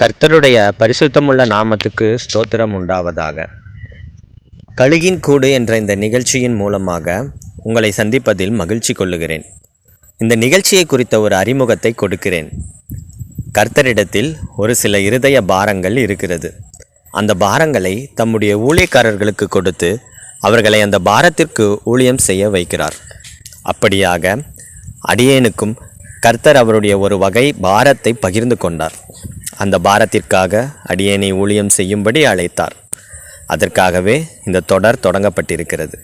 கர்த்தருடைய பரிசுத்தமுள்ள நாமத்துக்கு ஸ்தோத்திரம் உண்டாவதாக. கழுகின் கூடு என்ற இந்த நிகழ்ச்சியின் மூலமாக உங்களை சந்திப்பதில் மகிழ்ச்சி கொள்ளுகிறேன். இந்த நிகழ்ச்சியை குறித்த ஒரு அறிமுகத்தை கொடுக்கிறேன். கர்த்தரிடத்தில் ஒரு சில இருதய பாரங்கள் இருக்கிறது. அந்த பாரங்களை தம்முடைய ஊழியக்காரர்களுக்கு கொடுத்து அவர்களை அந்த பாரத்திற்கு ஊழியம் செய்ய வைக்கிறார். அப்படியாக அடியேனுக்கும் கர்த்தர் அவருடைய ஒரு வகை பாரத்தை பகிர்ந்து கொண்டார். அந்த பாரத்திற்காக அடியேனை ஊழியம் செய்யும்படி அழைத்தார். அதற்காகவே இந்த தொடர் தொடங்கப்பட்டிருக்கிறது.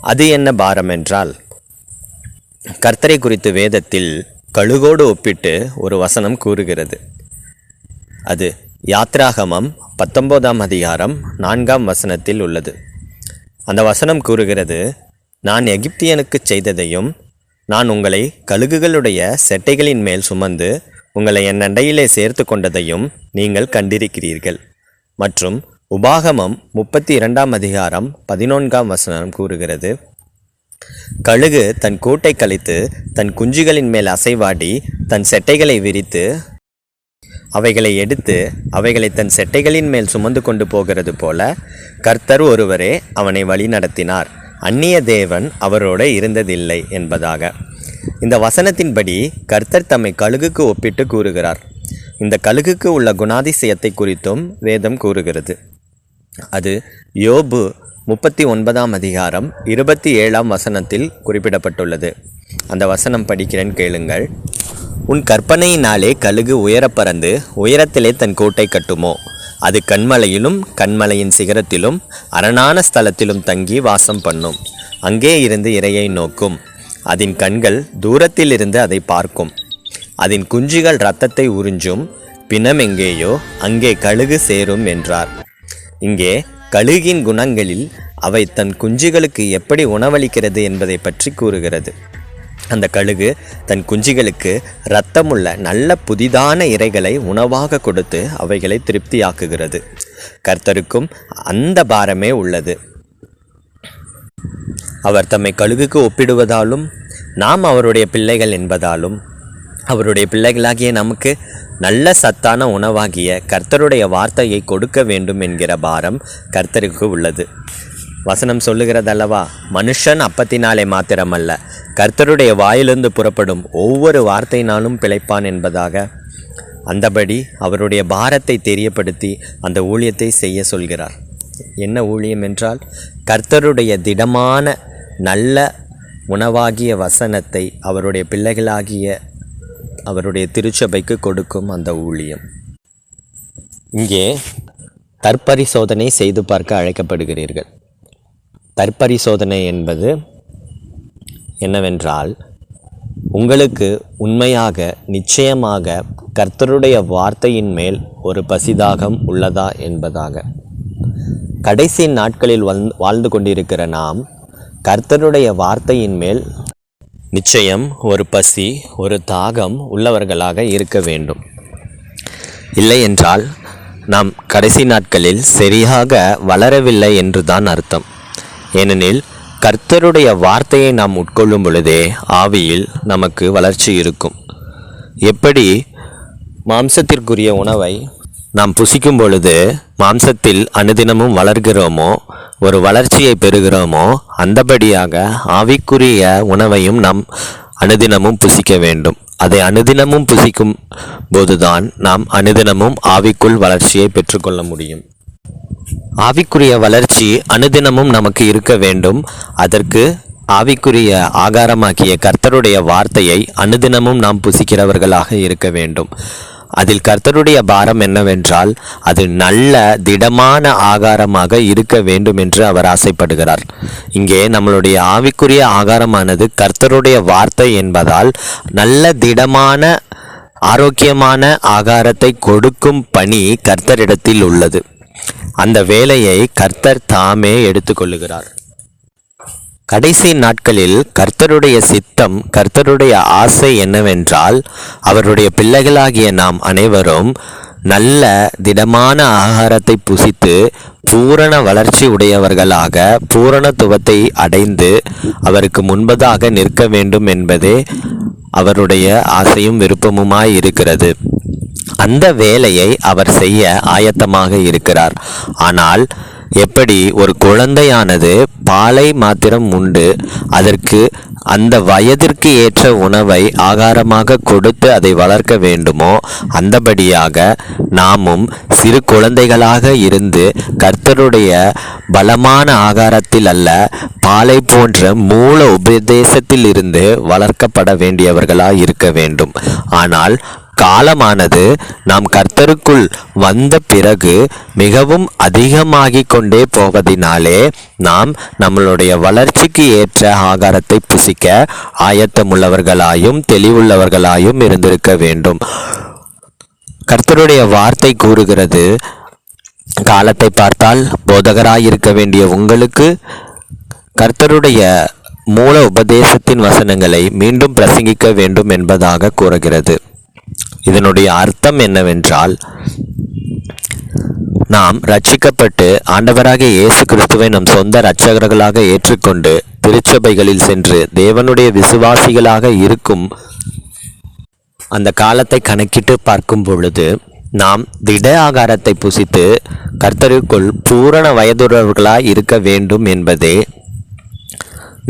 அது என்ன பாரம் என்றால் கர்த்தரை குறித்து வேதத்தில் கழுகோடு ஒப்பிட்டு ஒரு வசனம் கூறுகிறது. அது யாத்ராகமம் பத்தொன்பதாம் அதிகாரம் நான்காம் வசனத்தில் உள்ளது. அந்த வசனம் கூறுகிறது நான் எகிப்தியனுக்குச் செய்ததையும் நான் உங்களை கழுகுகளுடைய செட்டைகளின் மேல் சுமந்து உங்களை என் அண்டையிலே சேர்த்து கொண்டதையும் நீங்கள் கண்டிருக்கிறீர்கள். மற்றும் உபாகமம் முப்பத்தி இரண்டாம் அதிகாரம் பதினொன்காம் வசனம் கூறுகிறது. கழுகு தன் கூட்டை கழித்து தன் குஞ்சுகளின் மேல் அசைவாடி தன் செட்டைகளை விரித்து அவைகளை எடுத்து அவைகளை தன் செட்டைகளின் மேல் சுமந்து கொண்டு போகிறது போல கர்த்தர் ஒருவரே அவனை வழி நடத்தினார் அந்நிய தேவன் அவரோடு இருந்ததில்லை என்பதாக. இந்த வசனத்தின்படி கர்த்தர் தம்மை கழுகுக்கு ஒப்பிட்டு கூறுகிறார். இந்த கழுகுக்கு உள்ள குணாதிசயத்தை குறித்தும் வேதம் கூறுகிறது. அது யோபு முப்பத்தி ஒன்பதாம் அதிகாரம் இருபத்தி ஏழாம் வசனத்தில் குறிப்பிடப்பட்டுள்ளது. அந்த வசனம் படிக்கிறேன் கேளுங்கள். உன் கற்பனையினாலே கழுகு உயரப் பறந்து உயரத்திலே தன் கூட்டை கட்டுமோ? அது கண்மலையிலும் கண்மலையின் சிகரத்திலும் அரணான ஸ்தலத்திலும் தங்கி வாசம் பண்ணும். அங்கே இருந்து இரையை நோக்கும். அதன் கண்கள் தூரத்திலிருந்து அதை பார்க்கும். அதன் குஞ்சுகள் இரத்தத்தை உறிஞ்சும். பிணம் எங்கேயோ அங்கே கழுகு சேரும் என்றார். இங்கே கழுகின் குணங்களில் அவை தன் குஞ்சுகளுக்கு எப்படி உணவளிக்கிறது என்பதை பற்றி கூறுகிறது. அந்த கழுகு தன் குஞ்சுகளுக்கு இரத்தமுள்ள நல்ல புதிதான இரைகளை உணவாக கொடுத்து அவைகளை திருப்தியாக்குகிறது. கர்த்தருக்கும் அந்த பாரமே உள்ளது. அவர் தம்மை கழுகுக்கு ஒப்பிடுவதாலும் நாம் அவருடைய பிள்ளைகள் என்பதாலும் அவருடைய பிள்ளைகளாகிய நமக்கு நல்ல சத்தான உணவாகிய கர்த்தருடைய வார்த்தையை கொடுக்க வேண்டும் என்கிற பாரம் கர்த்தருக்கு உள்ளது. வசனம் சொல்லுகிறதல்லவா? மனுஷன் அப்பத்தினாலே மாத்திரமல்ல கர்த்தருடைய வாயிலிருந்து புறப்படும் ஒவ்வொரு வார்த்தையினாலும் பிழைப்பான் என்பதாக அந்தபடி அவருடைய பாரத்தை தெரியப்படுத்தி அந்த ஊழியத்தை செய்ய சொல்கிறார். என்ன ஊழியம் என்றால் கர்த்தருடைய திடமான நல்ல உணவாகிய வசனத்தை அவருடைய பிள்ளைகளாகிய அவருடைய திருச்சபைக்கு கொடுக்கும் அந்த ஊழியம். இங்கே தற்பரிசோதனை செய்து பார்க்க அழைக்கப்படுகிறீர்கள். தற்பரிசோதனை என்பது என்னவென்றால் உங்களுக்கு உண்மையாக நிச்சயமாக கர்த்தருடைய வார்த்தையின் மேல் ஒரு பசிதாகம் உள்ளதா என்பதாக. கடைசி நாட்களில் வாழ்ந்து கொண்டிருக்கிற நாம் கர்த்தருடைய வார்த்தையின் மேல் நிச்சயம் ஒரு பசி ஒரு தாகம் உள்ளவர்களாக இருக்க வேண்டும். இல்லை என்றால் நாம் கடைசி நாட்களில் சரியாக வளரவில்லை என்றுதான் அர்த்தம். ஏனெனில் கர்த்தருடைய வார்த்தையை நாம் உட்கொள்ளும் பொழுதே ஆவியில் நமக்கு வளர்ச்சி இருக்கும். எப்படி? மாம்சத்திற்குரிய உணவை நாம் புசிக்கும் பொழுது மாம்சத்தில் அனுதினமும் வளர்கிறோமோ ஒரு வளர்ச்சியை பெறுகிறோமோ அந்தபடியாக ஆவிக்குரிய உணவையும் நாம் அனுதினமும் புசிக்க வேண்டும். அதை அனுதினமும் புசிக்கும் போதுதான் நாம் அனுதினமும் ஆவிக்குள் வளர்ச்சியை பெற்றுக்கொள்ள முடியும். ஆவிக்குரிய வளர்ச்சி அனுதினமும் நமக்கு இருக்க வேண்டும். அதற்கு ஆவிக்குரிய ஆகாரமாக்கிய கர்த்தருடைய வார்த்தையை அனுதினமும் நாம் புசிக்கிறவர்களாக இருக்க வேண்டும். அதில் கர்த்தருடைய பாரம் என்னவென்றால் அது நல்ல திடமான ஆகாரமாக இருக்க வேண்டும் என்று அவர் ஆசைப்படுகிறார். இங்கே நம்மளுடைய ஆவிக்குரிய ஆகாரமானது கர்த்தருடைய வார்த்தை என்பதால் நல்ல திடமான ஆரோக்கியமான ஆகாரத்தை கொடுக்கும் பணி கர்த்தரிடத்தில் உள்ளது. அந்த வேலையை கர்த்தர் தாமே எடுத்துக்கொள்ளுகிறார். கடைசி நாட்களில் கர்த்தருடைய சித்தம் கர்த்தருடைய ஆசை என்னவென்றால் அவருடைய பிள்ளைகளாகிய நாம் அனைவரும் நல்ல திடமான ஆகாரத்தை புசித்து பூரண வளர்ச்சி உடையவர்களாக பூரணத்துவத்தை அடைந்து அவருக்கு முன்பதாக நிற்க வேண்டும் என்பதே அவருடைய ஆசையும் விருப்பமுமாய் இருக்கிறது. அந்த வேலையை அவர் செய்ய ஆயத்தமாக இருக்கிறார். ஆனால் எப்படி ஒரு குழந்தையானது பாலை மாத்திரம் உண்டு அதற்கு அந்த வயதிற்கு ஏற்ற உணவை ஆகாரமாக கொடுத்து அதை வளர்க்க வேண்டுமோ? அந்தபடியாக நாமும் சிறு குழந்தைகளாக இருந்து கர்த்தருடைய பலமான ஆகாரத்தில் அல்ல பாலை போன்ற மூல உபதேசத்தில் இருந்து வளர்க்கப்பட வேண்டியவர்களாக இருக்க வேண்டும். ஆனால் காலமானது நாம் கர்த்தருக்குள் வந்த பிறகு மிகவும் அதிகமாகிக் கொண்டே போவதினாலே நாம் நம்மளுடைய வளர்ச்சிக்கு ஏற்ற ஆகாரத்தை புசிக்க ஆயத்தமுள்ளவர்களாயும் தெளிவுள்ளவர்களாயும் இருந்திருக்க வேண்டும். கர்த்தருடைய வார்த்தை கூறுகிறது காலத்தை பார்த்தால் போதகராயிருக்க வேண்டிய உங்களுக்கு கர்த்தருடைய மூல உபதேசத்தின் வசனங்களை மீண்டும் பிரசங்கிக்க வேண்டும் என்பதாக கூறுகிறது. இதனுடைய அர்த்தம் என்னவென்றால் நாம் ரட்சிக்கப்பட்டு ஆண்டவராக இயேசு கிறிஸ்துவை நம் சொந்த இரட்சகர்களாக ஏற்றுக்கொண்டு திருச்சபைகளில் சென்று தேவனுடைய விசுவாசிகளாக இருக்கும் அந்த காலத்தை கணக்கிட்டு பார்க்கும் பொழுது நாம் திட ஆகாரத்தை புசித்து கர்த்தருக்குள் பூரண வயதுறவர்களாய் இருக்க வேண்டும் என்பதே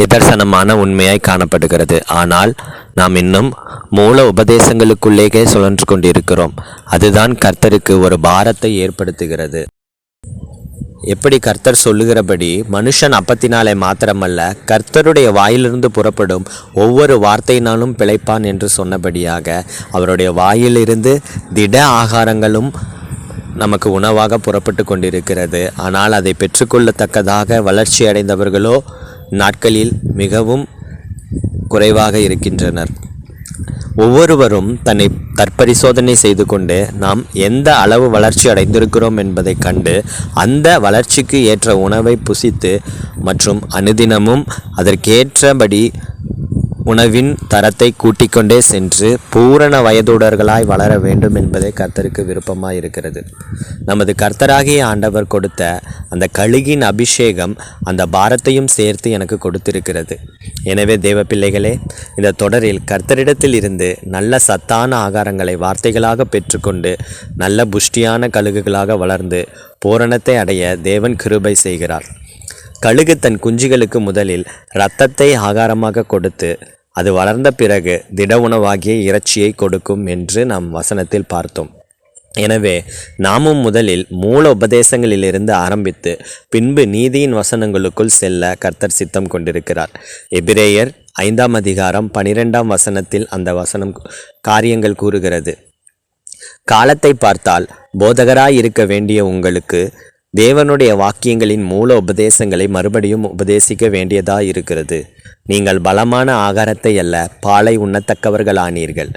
நிதர்சனமான உண்மையாய் காணப்படுகிறது. ஆனால் நாம் இன்னும் மூல உபதேசங்களுக்குள்ளேயே சுழன்று கொண்டிருக்கிறோம். அதுதான் கர்த்தருக்கு ஒரு பாரத்தை ஏற்படுத்துகிறது. எப்படி கர்த்தர் சொல்லுகிறபடி மனுஷன் அப்பத்தினாலே மாத்திரமல்ல கர்த்தருடைய வாயிலிருந்து புறப்படும் ஒவ்வொரு வார்த்தையினாலும் பிழைப்பான் என்று சொன்னபடியாக அவருடைய வாயிலிருந்து திட ஆகாரங்களும் நமக்கு உணவாக புறப்பட்டு கொண்டிருக்கிறது. ஆனால் அதை பெற்றுக்கொள்ளத்தக்கதாக வளர்ச்சி அடைந்தவர்களோ நாட்களில் மிகவும் குறைவாக இருக்கின்றனர். ஒவ்வொருவரும் தன்னை தற்பரிசோதனை செய்து கொண்டு நாம் எந்த அளவு வளர்ச்சி அடைந்திருக்கிறோம் என்பதை கண்டு அந்த வளர்ச்சிக்கு ஏற்ற உணவை புசித்து மற்றும் அனுதினமும் அதற்கேற்றபடி உணவின் தரத்தை கூட்டிக்கொண்டே சென்று பூரண வயதுடர்களாய் வளர வேண்டும் என்பதே கர்த்தருக்கு விருப்பமாக இருக்கிறது நமது கர்த்தராகிய ஆண்டவர் கொடுத்த அந்த கழுகின் அபிஷேகம் அந்த பாரத்தையும் சேர்த்து எனக்கு கொடுத்திருக்கிறது. எனவே தேவ பிள்ளைகளே இந்த தொடரில் கர்த்தரிடத்தில் இருந்து நல்ல சத்தான ஆகாரங்களை வார்த்தைகளாக பெற்றுக்கொண்டு நல்ல புஷ்டியான கழுகுகளாக வளர்ந்து பூரணத்தை அடைய தேவன் கிருபை செய்கிறார். கழுகு தன் குஞ்சுகளுக்கு முதலில் இரத்தத்தை ஆகாரமாக கொடுத்து அது வளர்ந்த பிறகு திட உணவாகிய இறைச்சியை கொடுக்கும் என்று நாம் வசனத்தில் பார்த்தோம். எனவே நாமும் முதலில் மூல உபதேசங்களிலிருந்து ஆரம்பித்து பின்பு நீதியின் வசனங்களுக்குள் செல்ல கர்த்தர் சித்தம் கொண்டிருக்கிறார். எபிரேயர் ஐந்தாம் அதிகாரம் பனிரெண்டாம் வசனத்தில் அந்த வசனம் காரியங்கள் கூறுகிறது. காலத்தை பார்த்தால் போதகராய் இருக்க வேண்டிய உங்களுக்கு தேவனுடைய வாக்கியங்களின் மூல உபதேசங்களை மறுபடியும் உபதேசிக்க வேண்டியதா இருக்கிறது. நீங்கள் பலமான ஆகாரத்தை அல்ல பாலை உண்ணத்தக்கவர்களானீர்கள்.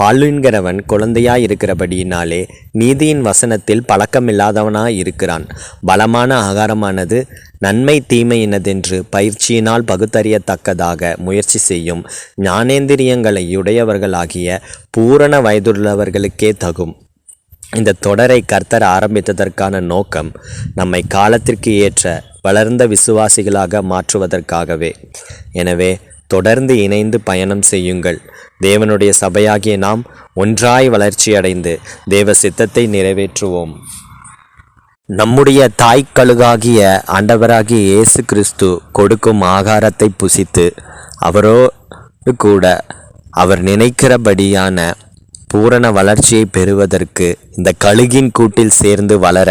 பாலுண்கிறவன் குழந்தையாய் இருக்கிறபடியினாலே நீதியின் வசனத்தில் பழக்கமில்லாதவனாய் இருக்கிறான் பலமான ஆகாரமானது நன்மை தீமையினதென்று பயிற்சியினால் பகுத்தறியத்தக்கதாக முயற்சி செய்யும் ஞானேந்திரியங்களை உடையவர்களாகிய பூரண வயதுள்ளவர்களுக்கே தகும். இந்த தொடரை கர்த்தர் ஆரம்பித்ததற்கான நோக்கம் நம்மை காலத்திற்கு ஏற்ற வளர்ந்த விசுவாசிகளாக மாற்றுவதற்காகவே. எனவே தொடர்ந்து இணைந்து பயணம் செய்யுங்கள். தேவனுடைய சபையாகிய நாம் ஒன்றாய் வளர்ச்சியடைந்து தேவ சித்தத்தை நிறைவேற்றுவோம். நம்முடைய தாய்க்கழுகாகிய ஆண்டவராகிய இயேசு கிறிஸ்து கொடுக்கும் ஆகாரத்தை புசித்து அவரோடு கூட அவர் நினைக்கிறபடியான பூரண வளர்ச்சியை பெறுவதற்கு இந்த கழுகின் கூட்டில் சேர்ந்து வளர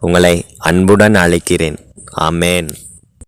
உங்களை அன்புடன் அழைக்கிறேன். ஆமேன்.